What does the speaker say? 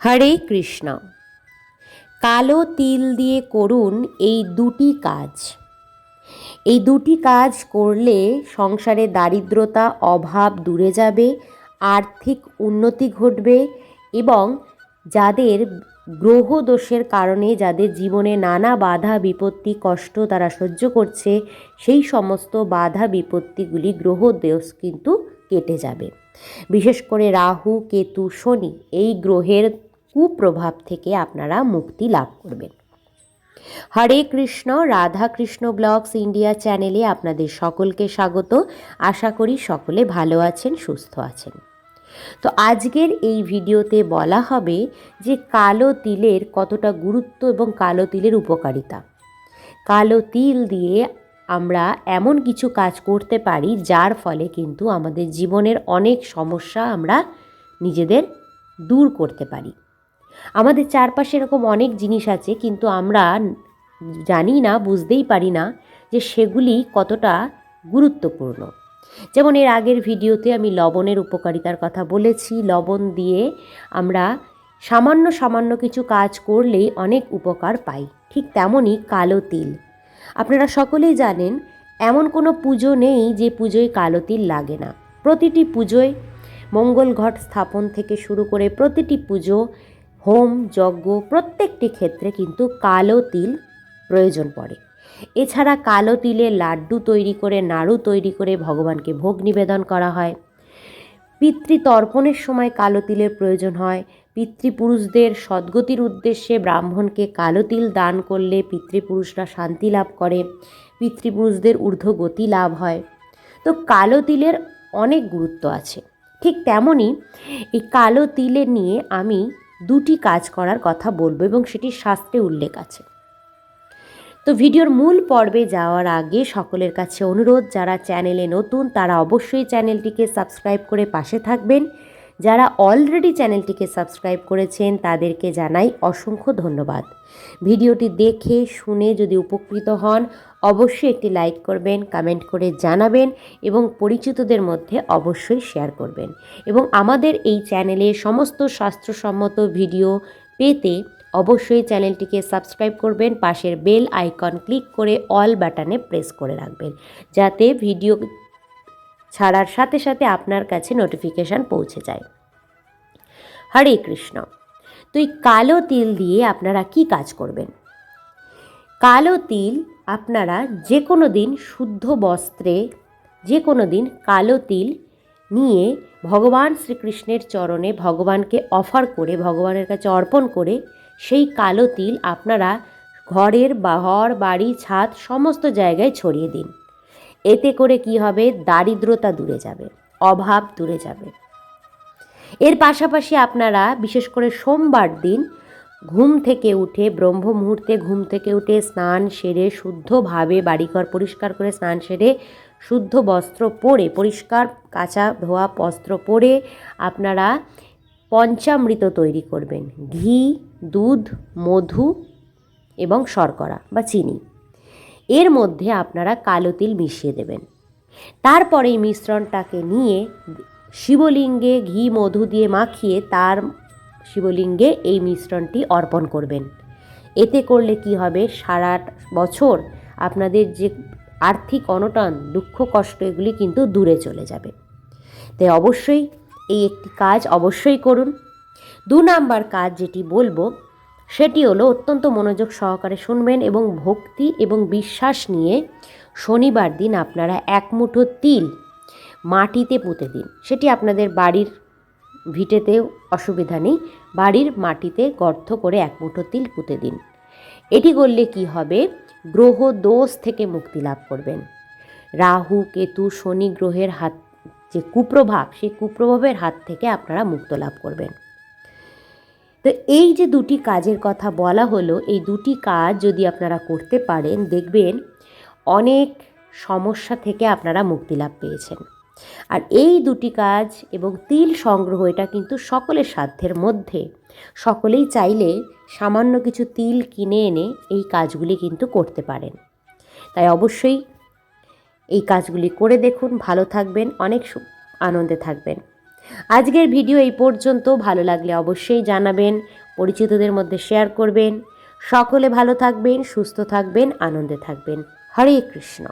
হরে কৃষ্ণ। কালো তিল দিয়ে করুন এই দুটি কাজ। এই দুটি কাজ করলে সংসারে দারিদ্রতা, অভাব দূরে যাবে, আর্থিক উন্নতি ঘটবে এবং যাদের গ্রহ দোষের কারণে যাদের জীবনে নানা বাধা, বিপত্তি, কষ্ট তারা সহ্য করছে, সেই সমস্ত বাধা, বিপত্তিগুলি গ্রহ দোষ কিন্তু কেটে যাবে। বিশেষ করে রাহু, কেতু, শনি এই গ্রহের কুপ্রভাব থেকে আপনারা মুক্তি লাভ করবেন। হরে কৃষ্ণ, রাধা কৃষ্ণ ব্লগস ইন্ডিয়া চ্যানেলে আপনাদের সকলকে স্বাগত। আশা করি সকলে ভালো আছেন, সুস্থ আছেন। তো আজকের এই ভিডিওতে বলা হবে যে কালো তিলের কতটা গুরুত্ব এবং কালো তিলের উপকারিতা। কালো তিল দিয়ে আমরা এমন কিছু কাজ করতে পারি যার ফলে কিন্তু আমাদের জীবনের অনেক সমস্যা আমরা নিজেদের দূর করতে পারি। আমাদের চারপাশে এরকম অনেক জিনিস আছে, কিন্তু আমরা জানি না, বুঝতেই পারি না যে সেগুলি কতটা গুরুত্বপূর্ণ। যেমন এর আগের ভিডিওতে আমি লবণের উপকারিতার কথা বলেছি। লবণ দিয়ে আমরা সামান্য সামান্য কিছু কাজ করলেই অনেক উপকার পাই, ঠিক তেমনই কালো তিল। আপনারা সকলেই জানেন, এমন কোনো পুজো নেই যে পুজোয় কালো তিল লাগে না। প্রতিটি পুজোয় মঙ্গল ঘট স্থাপন থেকে শুরু করে প্রতিটি পুজো হোম, যজ্ঞ প্রত্যেকটি ক্ষেত্রে কিন্তু কালো তিল প্রয়োজন পড়ে। এছাড়া কালো তিলে লাড্ডু তৈরি করে, নাড়ু তৈরি করে ভগবানকে ভোগ নিবেদন করা হয়। পিতৃতর্পণের সময় কালো তিলের প্রয়োজন হয়। পিতৃপুরুষদের সদ্গতির উদ্দেশ্যে ব্রাহ্মণকে কালো তিল দান করলে পিতৃপুরুষরা শান্তি লাভ করে, পিতৃপুরুষদের ঊর্ধ্বগতি লাভ হয়। তো কালো তিলের অনেক গুরুত্ব আছে। ঠিক তেমনই এই কালো তিলে নিয়ে আমি দুটি কাজ করার কথা বলব এবং সেটি শাস্ত্রে উল্লেখ আছে। তো ভিডিওর মূল পর্বে যাওয়ার আগে সকলের কাছে অনুরোধ, যারা চ্যানেলে নতুন, তারা অবশ্যই চ্যানেলটিকে সাবস্ক্রাইব করে পাশে থাকবেন। যারা অলরেডি চ্যানেলটিকে সাবস্ক্রাইব করেছেন, তাদেরকে জানাই অসংখ্য ধন্যবাদ। ভিডিওটি দেখে, শুনে যদি উপকৃত হন, অবশ্যই একটি লাইক করবেন কমেন্ট করে জানাবেন এবং পরিচিতদের মধ্যে অবশ্যই শেয়ার করবেন। এবং আমাদের এই চ্যানেলে সমস্ত স্বাস্থ্যসম্মত ভিডিও পেতে অবশ্যই চ্যানেলটিকে সাবস্ক্রাইব করবেন, পাশের বেল আইকন ক্লিক করে অল বাটনে প্রেস করে রাখবেন। যাতে ভিডিও ছাড়ার সাথে সাথে আপনার কাছে নোটিফিকেশান পৌঁছে যায়। হরে কৃষ্ণ তো এই কালো তিল দিয়ে আপনারা কি কাজ করবেন? কালো তিল আপনারা যে কোনো দিন শুদ্ধ বস্ত্রে যে কোনো দিন কালো তিল নিয়ে ভগবান শ্রীকৃষ্ণের চরণে ভগবানকে অফার করে, ভগবানের কাছে অর্পণ করে সেই কালো তিল আপনারা ঘরের বা ঘর বাড়ি, ছাদ, সমস্ত জায়গায় ছড়িয়ে দিন। এতে করে কি হবে? দারিদ্রতা দূরে যাবে, অভাব দূরে যাবে। এর পাশাপাশি আপনারা, বিশেষ করে সোমবার দিন, ঘুম থেকে উঠে, ব্রহ্ম মুহূর্তে ঘুম থেকে উঠে স্নান সেরে, শুদ্ধভাবে বাড়িঘর পরিষ্কার করে স্নান সেরে, শুদ্ধ বস্ত্র পরে, পরিষ্কার কাঁচা ধোয়া বস্ত্র পরে আপনারা পঞ্চামৃত তৈরি করবেন। ঘি, দুধ, মধু এবং শর্করা বা চিনি। এর মধ্যে আপনারা কালো তিল মিশিয়ে দেবেন। তারপরে এই মিশ্রণটাকে নিয়ে শিবলিঙ্গে ঘি, মধু দিয়ে মাখিয়ে তার শিবলিঙ্গে এই মিশ্রণটি অর্পণ করবেন। এতে করলে কি হবে? সারা বছর আপনাদের যে আর্থিক অনটন, দুঃখ, কষ্ট, এগুলি কিন্তু দূরে চলে যাবে। তাই অবশ্যই এই একটি কাজ অবশ্যই করুন। দু নাম্বার কাজ যেটি বলব সেটি হলো অত্যন্ত মনোযোগ সহকারে শুনবেন এবং ভক্তি এবং বিশ্বাস নিয়ে শনিবার দিন আপনারা এক মুঠো তিল মাটিতে পুঁতে দিন। সেটি আপনাদের বাড়ির ভিটেতেও অসুবিধা নেই, বাড়ির মাটিতে গর্ত করে এক মুঠো তিল পুঁতে দিন। এটি করলে কি হবে? গ্রহ দোষ থেকে মুক্তি লাভ করবেন। রাহু, কেতু, শনি গ্রহের হাত যে কুপ্রভাব, সেই কুপ্রভাবের হাত থেকে আপনারা মুক্ত লাভ করবেন। তো এই যে দুটি কাজের কথা বলা হলো, এই দুটি কাজ যদি আপনারা করতে পারেন, দেখবেন অনেক সমস্যা থেকে আপনারা মুক্তি লাভ পেয়েছেন। আর এই দুটি কাজ এবং তিল সংগ্রহ, এটা কিন্তু সকলের সাধ্যের মধ্যে। সকলেই চাইলে সামান্য কিছু তিল কিনে এনে এই কাজগুলি কিন্তু করতে পারেন। তাই অবশ্যই এই কাজগুলি করে দেখুন। ভালো থাকবেন, অনেক আনন্দে থাকবেন। আজকের ভিডিও এই পর্যন্ত। ভালো লাগলে অবশ্যই জানাবেন, পরিচিতদের মধ্যে শেয়ার করবেন। সকলে ভালো থাকবেন, সুস্থ থাকবেন, আনন্দে থাকবেন। হরে কৃষ্ণ।